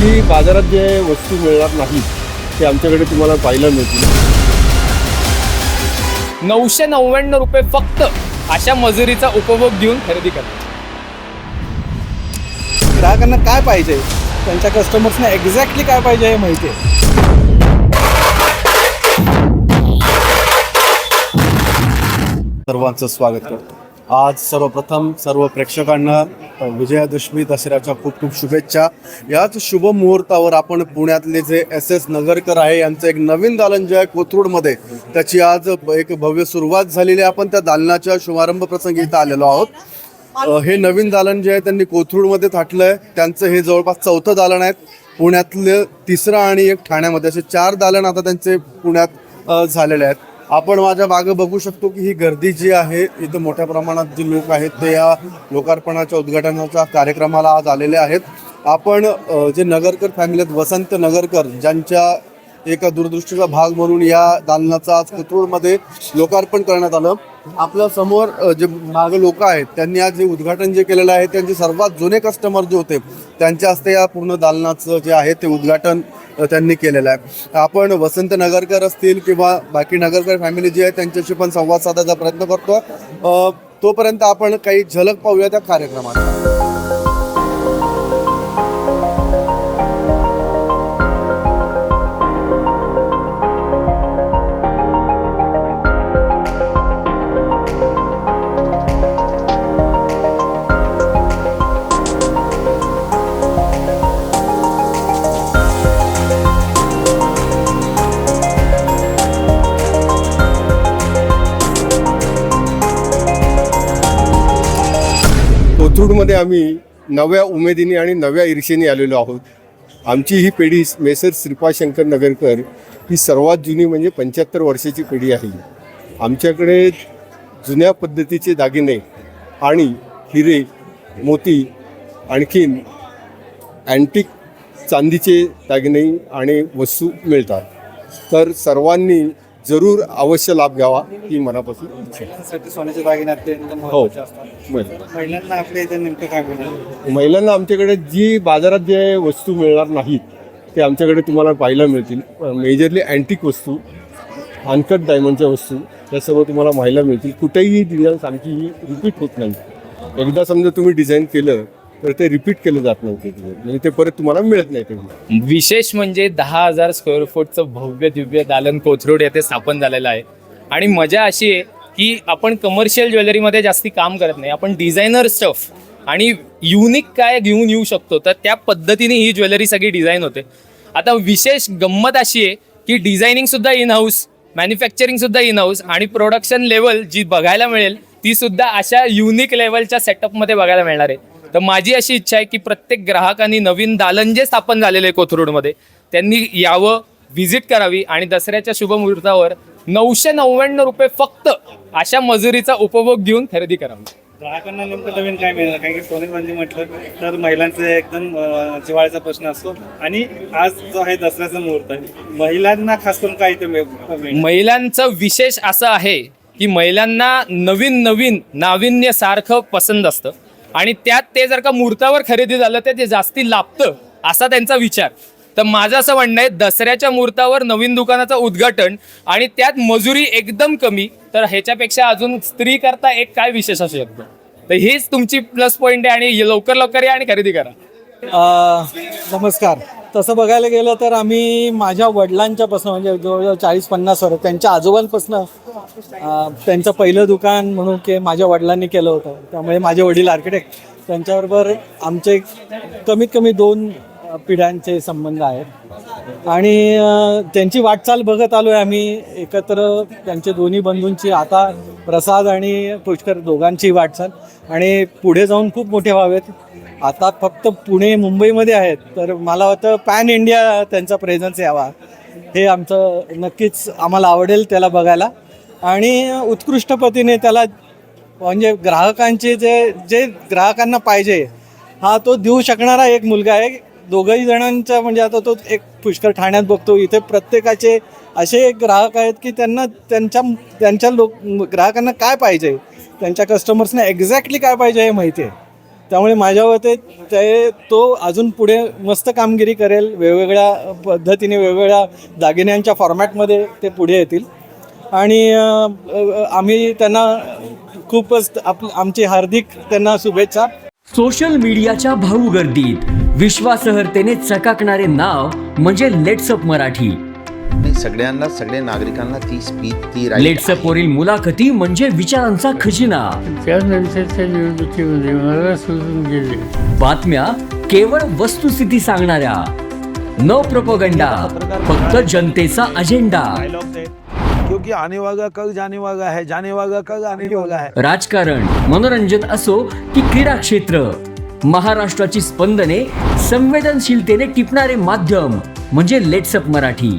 जी बाजारात जे वस्तू मिळणार नाहीत ते आमच्याकडे तुम्हाला पाहायला मिळतील. नऊशे नव्याण्णव रुपये फक्त अशा मजुरीचा उपभोग घेऊन खरेदी करा ग्राहकांना काय पाहिजे? त्यांच्या कस्टमर्सना एक्झॅक्टली काय पाहिजे हे माहिती आहे. सर्वांचं स्वागत करतो. आज सर्वप्रथम सर्व प्रेक्षकांना विजयादशमी दसऱ्याच्या खूप खूप शुभेच्छा. याच शुभ मुहूर्तावर आपण पुण्यातले जे एस एस नगरकर आहे यांचं एक नवीन दालन जे आहे कोथरूडमध्ये त्याची आज एक भव्य सुरुवात झालेली आहे. आपण त्या दालनाच्या शुभारंभ प्रसंगी इथं आलेलो आहोत. हे नवीन दालन जे आहे त्यांनी कोथरूडमध्ये थाटलं आहे त्यांचं हे जवळपास चौथं दालन आहे. पुण्यातलं तिसरं आणि एक ठाण्यामध्ये असे चार दालन आता त्यांचे पुण्यात झालेले आहेत. आपण माझ्या मागं बघू शकतो की ही गर्दी जी आहे इथं मोठ्या प्रमाणात जी लोक आहेत ते या लोकार्पणाच्या उद्घाटनाच्या कार्यक्रमाला आज आलेले आहेत. आपण जे नगरकर फॅमिली आहेत वसंत नगरकर ज्यांच्या एका दूरदृष्टीचा भाग म्हणून या दालनाचं आज कोथरूडमध्ये लोकार्पण करण्यात आलं. आपल्यासमोर जे माग लोक आहेत त्यांनी आज जे उद्घाटन जे केलेलं आहे त्यांचे सर्वात जुने कस्टमर जे होते त्यांच्या हस्ते या पूर्ण दालनाचं जे आहे ते उद्घाटन त्यांनी केलेलं आहे. आपण वसंत नगरकर असतील किंवा बाकी नगरकर फॅमिली जी आहे त्यांच्याशी पण संवाद साधायचा प्रयत्न करतो तोपर्यंत आपण काही झलक पाहूया त्या कार्यक्रमात. कोथरूडमध्ये आम्ही नव्या उमेदीने आणि नव्या ईर्षेने आलेलो आहोत. आमची ही पिढी मेसर श्रीपाशंकर नगरकर ही सर्वात जुनी म्हणजे पंच्याहत्तर वर्षाची पिढी आहे. आमच्याकडे जुन्या पद्धतीचे दागिने आणि हिरे मोती आणखीन अँटिक चांदीचे दागिने आणि वस्तू मिळतात. तर सर्वांनी जरूर अवश्य लाभ घ्यावा ही मनापासून इच्छा सोन्याचे दागिने हो. महिलांना आपल्या इथे नेमकं काय मिळणार? महिलांना आमच्याकडे जी बाजारात जे वस्तू मिळणार नाहीत ते आमच्याकडे तुम्हाला पाहायला मिळतील. मेजरली अँटिक वस्तू अनकट डायमंडच्या वस्तू त्या सर्व तुम्हाला पाहायला मिळतील. कुठेही डिझाईन्स आमची ही रिपीट होत नाही एकदा समजा तुम्ही डिझाईन केलं तर ते रिपीट केलं जात नाही म्हणजे ते परत तुम्हाला मिळत नाही ते विशेष म्हणजे दहा हजार स्क्वेअर फूटचं भव्य दिव्य दालन कोथरूड येथे स्थापन झालेलं आहे. आणि मजा अशी आहे की आपण कमर्शियल ज्वेलरीमध्ये जास्ती काम करत नाही. आपण डिझायनर स्टफ आणि युनिक काय घेऊन येऊ शकतो तर त्या पद्धतीने ही ज्वेलरी सगळी डिझाईन होते. आता विशेष गंमत अशी आहे की डिझायनिंग सुद्धा इन हाऊस मॅन्युफॅक्चरिंग सुद्धा इन हाऊस आणि प्रोडक्शन लेवल जी बघायला मिळेल ती सुद्धा अशा युनिक लेवलच्या सेटअपमध्ये बघायला मिळणार आहे. तर माझी अशी इच्छा आहे की प्रत्येक ग्राहकांनी नवीन दालन जे स्थापन झालेले कोथरूडमध्ये त्यांनी यावं व्हिजिट करावी आणि दसऱ्याच्या शुभ मुहूर्तावर नऊशे नव्याण्णव रुपये फक्त अशा मजुरीचा उपभोग घेऊन खरेदी करावी. ग्राहकांना नेमकं नवीन काय मिळणार? कारण की सोने म्हणजे म्हटलं तर महिलांचं एकदम अं, जिव्हाळ्याचा प्रश्न असतो. आणि आज जो आहे दसऱ्याचा मुहूर्त आहे. महिलांना खास करून काय मिळणार? महिलांचं विशेष असं आहे की महिलांना नवीन नवीन नाविन्य सारखं पसंत असतं. आणि त्यात ते जर का मुहूर्तावर खरेदी झालं तर ते जास्ती लाभतं असा त्यांचा विचार. तर माझं असं म्हणणं आहे दसऱ्याच्या मुहूर्तावर नवीन दुकानाचं उद्घाटन आणि त्यात मजुरी एकदम कमी तर ह्याच्यापेक्षा अजून स्त्री करता एक काय विशेष असू शकतो? तर हीच तुमची प्लस पॉईंट आहे आणि लवकर लवकर या आणि खरेदी करा. नमस्कार. तसं बघायला गेलं तर आम्ही माझ्या वडिलांच्यापासून म्हणजे जवळजवळ चाळीस पन्नास वर्ष त्यांच्या आजोबांपासून त्यांचं पहिलं दुकान म्हणून की माझ्या वडिलांनी केलं होतं. त्यामुळे माझे वडील आर्किटेक्ट त्यांच्याबरोबर आमचे कमीत कमी दोन पिढ्यांचे संबंध आहेत. आणि त्यांची वाटचाल बघत आलो आहे आम्ही. एकत्र त्यांचे दोन्ही बंधूंची आता प्रसाद आणि पुष्कर दोघांची वाटचाल. आणि पुढे जाऊन खूप मोठे व्हावेत. आता फक्त पुणे मुंबईमध्ये आहेत. तर मला वाटतं पॅन इंडिया त्यांचा प्रेझन्स यावा. हे आमचं नक्कीच आम्हाला आवडेल त्याला बघायला. आणि उत्कृष्ट पतीने त्याला म्हणजे ग्राहकांचे जे जे ग्राहकांना पाहिजे हा तो देऊ शकणारा एक मुलगा आहे. दोघंही जणांचा म्हणजे आता तो एक पुष्कर ठाण्यात बघतो. इथे प्रत्येकाचे असे ग्राहक आहेत की त्यांना त्यांच्या त्यांच्या लोक ग्राहकांना काय पाहिजे? त्यांच्या कस्टमर्सना एक्झॅक्टली काय पाहिजे हे माहिती आहे. त्यामुळे माझ्या मते ते तो अजून पुढे मस्त कामगिरी करेल. वेगवेगळ्या पद्धतीने वेगवेगळ्या दागिन्यांच्या फॉर्मॅटमध्ये ते पुढे येतील. आणि आम्ही त्यांना खूपच आप आमची हार्दिक त्यांना शुभेच्छा. सोशल मीडियाच्या भाऊ गर्दीत विश्वासहर्तेने चकाकणारे नाव म्हणजे लेट्सअप मराठी. सगळ्यांना सगळ्या नागरिकांना ती स्पीच ती right लेट्सअप आहे. वरील मुलाखती म्हणजे विचारांचा खजिना. त्यानंतरच्या निवडणुकीमध्ये मला सोडून गेले. बातम्या केवळ वस्तुस्थिती सांगणाऱ्या. न प्रपोगंडा फक्त जनतेचा अजेंडा क्योंकि आने वाला कल जाने वाला है जाने वाला कल आने वाला है. राजकारण मनोरंजन असो की क्रीडा क्षेत्र. महाराष्ट्राची स्पंदने संवेदनशीलतेने टिपणारे माध्यम म्हणजे लेट्सअप मराठी.